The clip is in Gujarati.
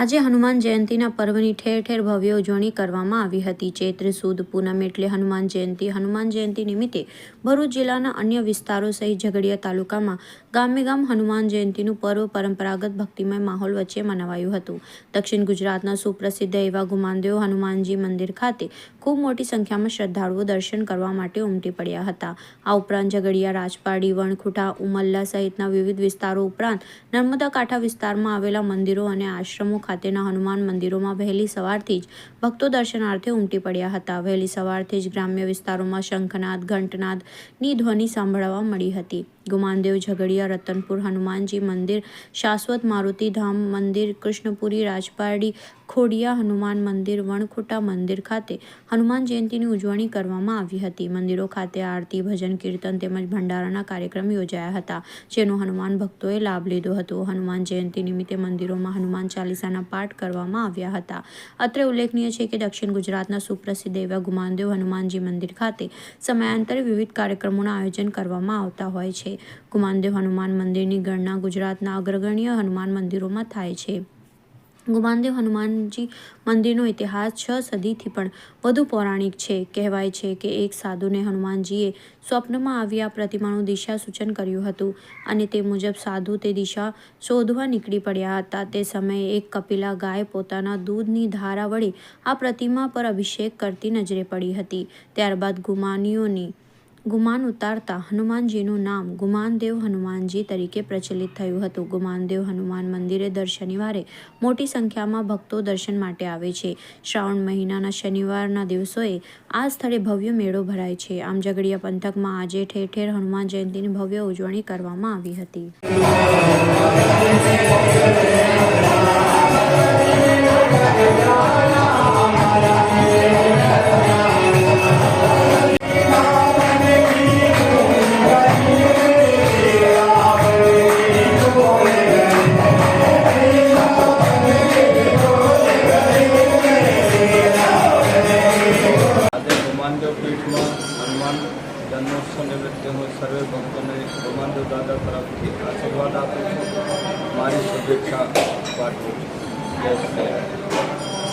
આજે હનુમાન જયંતીના પર્વની ઠેર ઠેર ભવ્ય ઉજવણી કરવામાં આવી હતી. ચૈત્ર, સુદ, પૂનમ એટલે હનુમાન જયંતી. હનુમાન જયંતી નિમિત્તે ભરૂચ જિલ્લાના અન્ય વિસ્તારો સહિત ઝઘડિયા તાલુકામાં ગામે ગામ હનુમાન જયંતીનું પર્વ પરંપરાગત ભક્તિમય માહોલ વચ્ચે મનાવાયું હતું. દક્ષિણ ગુજરાતના સુપ્રસિદ્ધ એવા ગુમાનદેવ હનુમાનજી મંદિર ખાતે ખૂબ મોટી સંખ્યામાં શ્રદ્ધાળુઓ દર્શન કરવા માટે ઉમટી પડ્યા હતા. આ ઉપરાંત ઝઘડિયા, રાજપાડી, વણખુટા, ઉમલ્લા સહિતના વિવિધ વિસ્તારો ઉપરાંત નર્મદા કાંઠા વિસ્તારમાં આવેલા મંદિરો અને આશ્રમો ખાતેના હનુમાન મંદિરોમાં વહેલી સવારથી જ ભક્તો દર્શનાર્થે ઉમટી પડ્યા હતા. વહેલી સવારથી જ ગ્રામ્ય વિસ્તારોમાં શંખનાદ, ઘંટનાદની ધ્વનિ સાંભળવા મળી હતી. ગુમાનદેવ ઝઘડિયા, રતનપુર, હનુમાનજી મંદિર, શાશ્વત મારુતિ ધામ મંદિર, કૃષ્ણપુરી રાજપારડી, ખોડિયા હનુમાન મંદિર, વણખોટા મંદિર ખાતે હનુમાન જયંતીની ઉજવણી કરવામાં આવી હતી. મંદિરો ખાતે આરતી, ભજન, કીર્તન તેમજ ભંડારાના કાર્યક્રમ યોજાયા હતા, જેનો હનુમાન ભક્તોએ લાભ લીધો હતો. હનુમાન જયંતી નિમિત્તે મંદિરોમાં હનુમાન ચાલીસાના પાઠ કરવામાં આવ્યા હતા. અત્રે ઉલ્લેખનીય છે કે દક્ષિણ ગુજરાતના સુપ્રસિદ્ધ એવા ગુમાનદેવ હનુમાનજી મંદિર ખાતે સમયાંતરે વિવિધ કાર્યક્રમોના આયોજન કરવામાં આવતા હોય છે. ગુમાનદેવ હનુમાન મંદિરની ગણના ગુજરાતના અગ્રગણ્ય હનુમાન મંદિરોમાં થાય છે. ગુમાનદેવ હનુમાનજી મંદિરનો ઇતિહાસ છ સદીથી પણ વધુ પૌરાણિક છે. કહેવાય છે કે એક સાધુને હનુમાનજીએ સ્વપ્નમાં આવી આ પ્રતિમાનું દિશા સૂચન કર્યું હતું અને તે મુજબ સાધુ તે દિશા શોધવા નીકળી પડ્યા હતા. તે સમયે એક કપિલા ગાય પોતાના દૂધની ધારા વડે આ પ્રતિમા પર અભિષેક કરતી નજરે પડી હતી. ત્યારબાદ ગુમાનીઓની ગુમાન ઉતારતા હનુમાનજીનું નામ ગુમાનદેવ હનુમાનજી તરીકે પ્રચલિત થયું હતું. ગુમાનદેવ હનુમાન મંદિરે દર શનિવારે મોટી સંખ્યામાં ભક્તો દર્શન માટે આવે છે. શ્રાવણ મહિનાના શનિવારના દિવસોએ આ સ્થળે ભવ્ય મેળો ભરાય છે. આમ ઝઘડિયા પંથકમાં આજે ઠેર ઠેર હનુમાન જયંતીની ભવ્ય ઉજવણી કરવામાં આવી હતી. જન્મોત્સવ નિમિત્તે હું સર્વે ભક્તોને હનુમાનદેવ દાદા તરફથી આશીર્વાદ આપું છું મારી શુભેચ્છા પાઠવું છું જય શ્રી.